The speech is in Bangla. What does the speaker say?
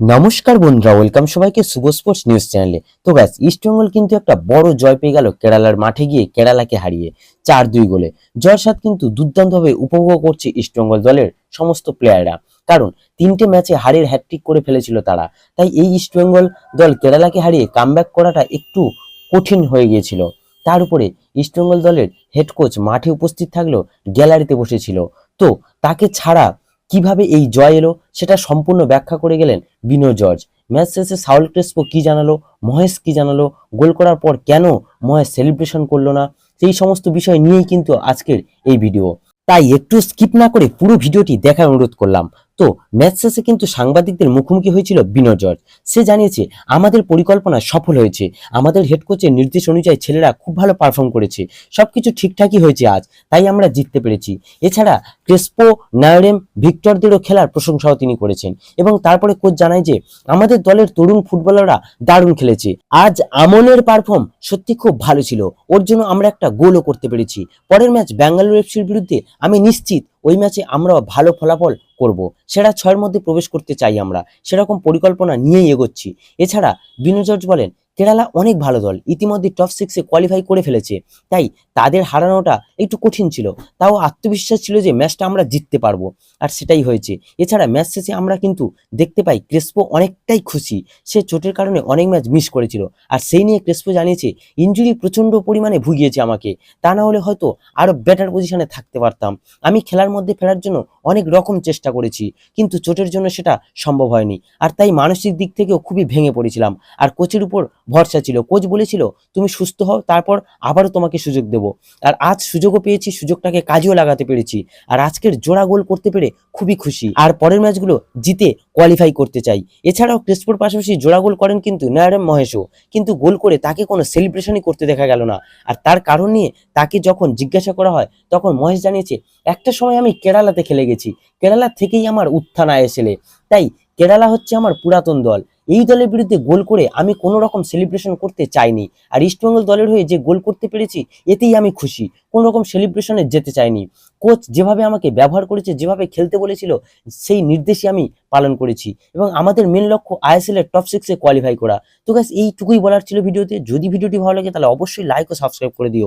নমস্কার বন্ধুরা ওয়েলকাম সবাইকে শুভ স্পোর্টস নিউজ চ্যানেলে তো ব্যাস ইস্টবেঙ্গল কিন্তু একটা বড় জয় পেয়ে গেল কেরালার মাঠে গিয়ে, কেরালাকে হারিয়ে চার দুই গোলে। জয়ের সাথ কিন্তু দুর্দান্তভাবে উপভোগ করছে ইস্টবেঙ্গল দলের সমস্ত প্লেয়াররা কারণ তিনটে ম্যাচে হারের হ্যাট্রিক করে ফেলেছিল তারা। তাই এই ইস্টবেঙ্গল দল কেরালাকে হারিয়ে কামব্যাক করাটা একটু কঠিন হয়ে গিয়েছিল। তার উপরে ইস্টবেঙ্গল দলের হেড কোচ মাঠে উপস্থিত থাকলেও গ্যালারিতে বসেছিল। তো তাকে ছাড়া কীভাবে এই জয় এলো সেটা সম্পূর্ণ ব্যাখ্যা করে গেলেন বিনো জর্জ। ম্যাচ শেষে সাউল ক্রেসপো কি জানালো? মহেশ কি জানালো? গোল করার পর কেন মহেশ সেলিব্রেশন করল না? সেই সমস্ত বিষয় নিয়েই কিন্তু আজকের এই ভিডিও। তাই একটু স্কিপ না করে পুরো ভিডিওটি দেখার অনুরোধ করলাম। তো ম্যাচ শেষে কিন্তু সাংবাদিকদের মুখোমুখি হয়েছিল বিনো জর্জ সে জানিয়েছে, আমাদের পরিকল্পনা সফল হয়েছে। আমাদের হেড কোচের নির্দেশ অনুযায়ী ছেলেরা খুব ভালো পারফর্ম করেছে। সবকিছু ঠিকঠাকই হয়েছে আজ, তাই আমরা জিততে পেরেছি। এছাড়া ক্রেসপো, নায়রেম, ভিক্টরদেরও খেলার প্রশংসাও তিনি করেছেন এবং তারপরে কোচ জানায় যে, আমাদের দলের তরুণ ফুটবলাররা দারুণ খেলেছে। আজ আমনের পারফর্ম সত্যি খুব ভালো ছিল। ওর জন্য আমরা একটা গোলও করতে পেরেছি। পরের ম্যাচ ব্যাঙ্গালোর এফসির বিরুদ্ধে আমি নিশ্চিত ওই ম্যাচে আমরা ভালো ফলাফল করব। সেরা ছয়ের মধ্যে প্রবেশ করতে চাই আমরা। সেরকম পরিকল্পনা নিয়েই এগোচ্ছি। এছাড়া বিনু জর্জ বলেন কেরালা অনেক ভালো দল। ইতিমধ্যে টপ সিক্সে কোয়ালিফাই করে ফেলেছে। তাই তাদের হারানোটা একটু কঠিন ছিল। তাও আত্মবিশ্বাস ছিল যে ম্যাচটা আমরা জিততে পারব। আর সেটাই হয়েছে। এছাড়া ম্যাচ শেষে আমরা কিন্তু দেখতে পাই ক্রেসপো অনেকটাই খুশি। সে চোটের কারণে অনেক ম্যাচ মিস করেছিল। আর সেই নিয়ে ক্রেসপো জানিয়েছে ইঞ্জুরি প্রচণ্ড পরিমাণে ভুগিয়েছে আমাকে। তা না হলে হয়তো আরও বেটার পজিশনে থাকতে পারতাম। আমি খেলার মধ্যে ফেরার জন্য অনেক রকম চেষ্টা করেছি। কিন্তু চোটের জন্য সেটা সম্ভব হয়নি। আর তাই মানসিক দিক থেকেও খুবই ভেঙে পড়েছিলাম। আর কোচের উপর ভরসা ছিল, কোচ বলেছিল, তুমি সুস্থ হও, তারপর আবারও তোমাকে সুযোগ দেব। আর আজ সুযোগও পেয়েছি, সুযোগটাকে কাজেও লাগাতে পেরেছি। আর আজকের জোড়া গোল করতে পেরে খুবই খুশি। আর পরের ম্যাচগুলো জিতে কোয়ালিফাই করতে চাই। এছাড়াও ক্রিসপোর পাশাপাশি জোড়া গোল করেন কিন্তু নয়ারম মহেশও। কিন্তু গোল করে তাকে কোনো সেলিব্রেশনই করতে দেখা গেল না। আর তার কারণ নিয়ে তাকে যখন জিজ্ঞাসা করা হয়, তখন মহেশ জানিয়েছে, একটা সময় আমি কেরালাতে খেলে গেছি। কেরালা থেকেই আমার উত্থান আয়েসেলে তাই কেরালা হচ্ছে আমার পুরাতন দল। এই দলের বিরুদ্ধে গোল করে আমি কোনো রকম সেলিব্রেশন করতে চাইনি। আর ইস্টবেঙ্গল দলের হয়ে যে গোল করতে পেরেছি, এতেই আমি খুশি। কোনো রকম সেলিব্রেশনে যেতে চাইনি। কোচ যেভাবে আমাকে ব্যবহার করেছে, যেভাবে খেলতে বলেছিল, সেই নির্দেশই আমি পালন করেছি। এবং আমাদের মেন লক্ষ্য আইএসএল এর টপ সিক্সে কোয়ালিফাই করা। তো গাছ এইটুকুই বলার ছিল ভিডিওতে। যদি ভিডিওটি ভালো লাগে, তাহলে অবশ্যই লাইক ও সাবস্ক্রাইব করে দিও।